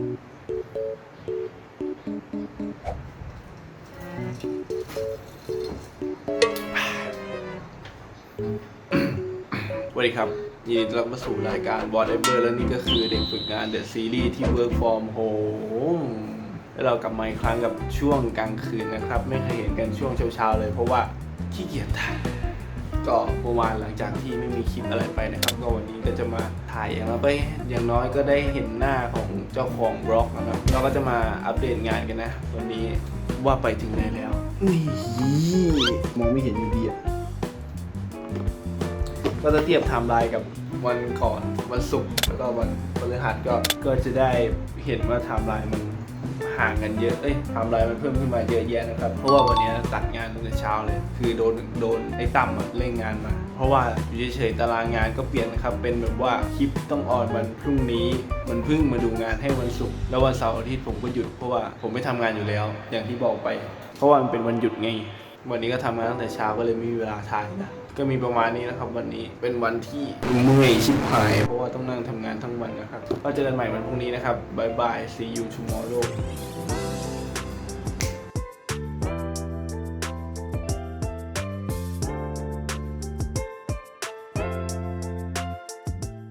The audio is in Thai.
สวัสดีครับ ยินดีต้อนรับมาสู่รายการ Whatever และนี่ก็คือเด็กฝึกงาน The Series ที่ Work from Home แล้วเรากลับมาอีกครั้งกับช่วงกลางคืนนะครับ ไม่เคยเห็นกันช่วงเช้าๆเลยเพราะว่าขี้เกียจถ่าย ก็เมื่อวานหลังจากที่ไม่มีคลิปอะไรไปนะครับ ก็วันนี้ก็จะมาถ่ายอย่างน้อยไปอย่างน้อยก็ได้เห็นหน้าของเจ้าของบล็อกนะครับเราก็จะมาอัปเดตงานกันนะ วันนี้ว่าไปถึงไหนแล้วนี่มองไม่เห็นอยู่ดีอะก็จะเทียบไทม์ไลน์กับวันก่อนวันศุกร์แล้วก็วันพฤหัสก็ก็จะได้เห็นว่าไทม์ไลน์มัน ห่างกันเยอะ เอ้ยไทม์ไลน์มันเพิ่มขึ้นมาเยอะแยะนะครับ เพราะว่าวันนี้ตัดงานตั้งแต่เช้าเลย คือโดนโดนไอ้ตั้มเร่งงานมา เพราะว่าอยู่เฉยๆตารางงานก็เปลี่ยนนะครับ เป็นแบบว่าคลิปต้องออนวันพรุ่งนี้ มันเพิ่งมาดูงานให้วันศุกร์ แล้ววันเสาร์อาทิตย์ผมก็หยุดเพราะว่าผมไม่ทำงานอยู่แล้ว อย่างที่บอกไป เพราะว่ามันเป็นวันหยุดไง วันนี้ก็ทำงานตั้งแต่เช้าก็เลยไม่มีเวลาถ่ายนะก็มีประมาณนี้นะครับวันนี้เป็นวันที่เมื่อยชิบหาย เพราะว่าต้องนั่งทำงานทั้งวันนะครับก็เจอกันใหม่วันพรุ่งนี้นะครับบายบาย see you tomorrow